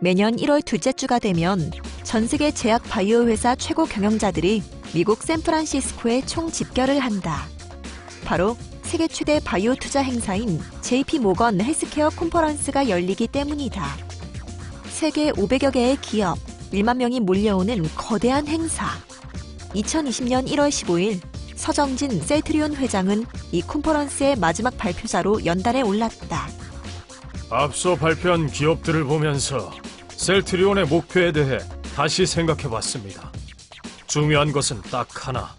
매년 1월 둘째 주가 되면 전 세계 제약 바이오 회사 최고 경영자들이 미국 샌프란시스코에 총 집결을 한다. 바로 세계 최대 바이오 투자 행사인 JP 모건 헬스케어 콘퍼런스가 열리기 때문이다. 세계 500여 개의 기업, 1만 명이 몰려오는 거대한 행사. 2020년 1월 15일 서정진 셀트리온 회장은 이 콘퍼런스의 마지막 발표자로 연단에 올랐다. 앞서 발표한 기업들을 보면서 셀트리온의 목표에 대해 다시 생각해 봤습니다. 중요한 것은 딱 하나.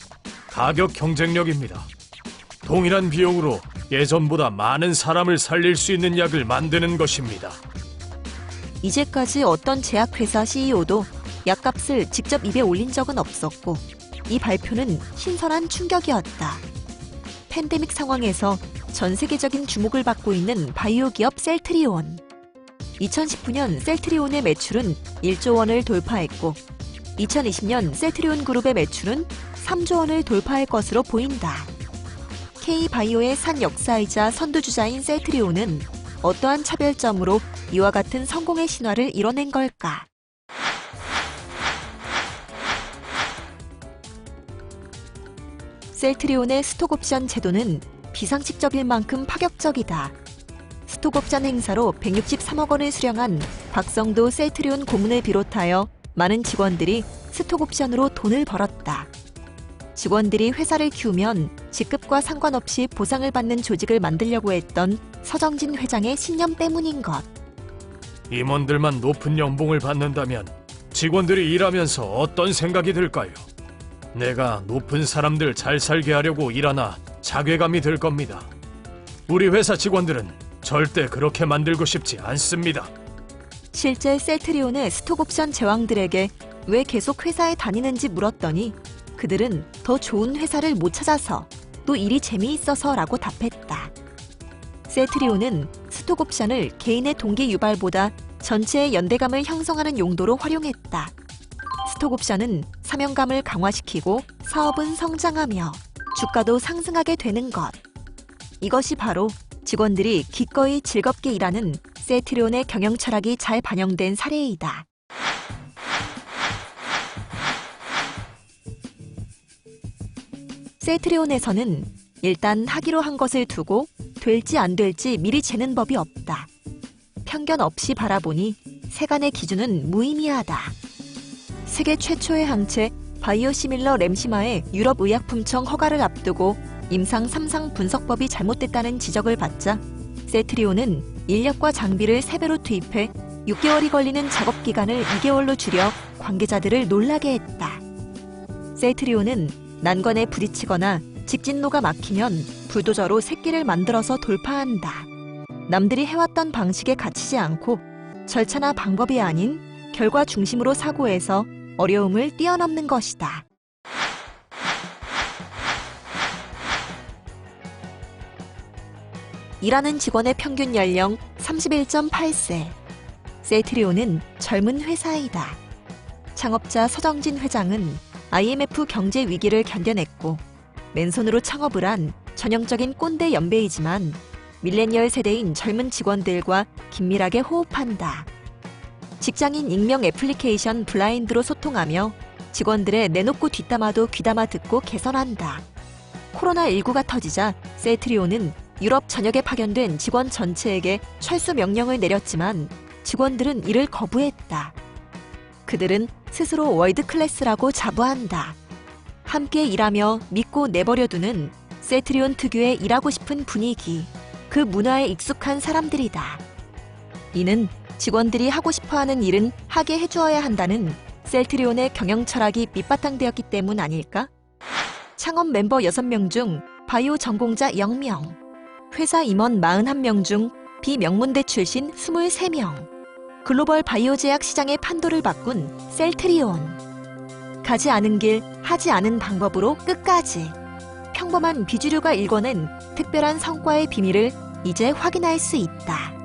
가격 경쟁력입니다. 동일한 비용으로 예전보다 많은 사람을 살릴 수 있는 약을 만드는 것입니다. 이제까지 어떤 제약회사 CEO도 약값을 직접 입에 올린 적은 없었고 이 발표는 신선한 충격이었다. 팬데믹 상황에서 전 세계적인 주목을 받고 있는 바이오 기업 셀트리온. 2019년 셀트리온의 매출은 1조 원을 돌파했고 2020년 셀트리온 그룹의 매출은 3조 원을 돌파할 것으로 보인다. K바이오의 산 역사이자 선두주자인 셀트리온은 어떠한 차별점으로 이와 같은 성공의 신화를 이뤄낸 걸까? 셀트리온의 스톡옵션 제도는 비상식적일 만큼 파격적이다. 스톡옵션 행사로 163억 원을 수령한 박성도 셀트리온 고문을 비롯하여 많은 직원들이 스톡옵션으로 돈을 벌었다. 직원들이 회사를 키우면 직급과 상관없이 보상을 받는 조직을 만들려고 했던 서정진 회장의 신념 때문인 것. 임원들만 높은 연봉을 받는다면 직원들이 일하면서 어떤 생각이 들까요? 내가 높은 사람들 잘 살게 하려고 일하나 자괴감이 들 겁니다. 우리 회사 직원들은 절대 그렇게 만들고 싶지 않습니다. 실제 셀트리온의 스톡옵션 제왕들에게 왜 계속 회사에 다니는지 물었더니 그들은 더 좋은 회사를 못 찾아서 또 일이 재미있어서라고 답했다. 셀트리온은 스톡옵션을 개인의 동기 유발보다 전체의 연대감을 형성하는 용도로 활용했다. 스톡옵션은 사명감을 강화시키고 사업은 성장하며 주가도 상승하게 되는 것. 이것이 바로 직원들이 기꺼이 즐겁게 일하는 세트리온의 경영 철학이 잘 반영된 사례이다. 세트리온에서는 일단 하기로 한 것을 두고 될지 안 될지 미리 재는 법이 없다. 편견 없이 바라보니 세간의 기준은 무의미하다. 세계 최초의 항체 바이오시밀러 램시마의 유럽의약품청 허가를 앞두고 임상 3상 분석법이 잘못됐다는 지적을 받자 세트리온은 인력과 장비를 3배로 투입해 6개월이 걸리는 작업 기간을 2개월로 줄여 관계자들을 놀라게 했다. 세트리온은 난관에 부딪히거나 직진로가 막히면 불도저로 새끼를 만들어서 돌파한다. 남들이 해왔던 방식에 갇히지 않고 절차나 방법이 아닌 결과 중심으로 사고해서 어려움을 뛰어넘는 것이다. 일하는 직원의 평균 연령 31.8세. 세트리온은 젊은 회사이다. 창업자 서정진 회장은 IMF 경제 위기를 견뎌냈고 맨손으로 창업을 한 전형적인 꼰대 연배이지만 밀레니얼 세대인 젊은 직원들과 긴밀하게 호흡한다. 직장인 익명 애플리케이션 블라인드로 소통하며 직원들의 내놓고 뒷담화도 귀담아 듣고 개선한다. 코로나19가 터지자 세트리온은 유럽 전역에 파견된 직원 전체에게 철수 명령을 내렸지만 직원들은 이를 거부했다. 그들은 스스로 월드 클래스라고 자부한다. 함께 일하며 믿고 내버려두는 세트리온 특유의 일하고 싶은 분위기, 그 문화에 익숙한 사람들이다. 이는 직원들이 하고 싶어 하는 일은 하게 해주어야 한다는 셀트리온의 경영 철학이 밑바탕되었기 때문 아닐까? 창업 멤버 6명 중 바이오 전공자 0명, 회사 임원 41명 중 비명문대 출신 23명, 글로벌 바이오 제약 시장의 판도를 바꾼 셀트리온. 가지 않은 길, 하지 않은 방법으로 끝까지. 평범한 비주류가 일궈낸 특별한 성과의 비밀을 이제 확인할 수 있다.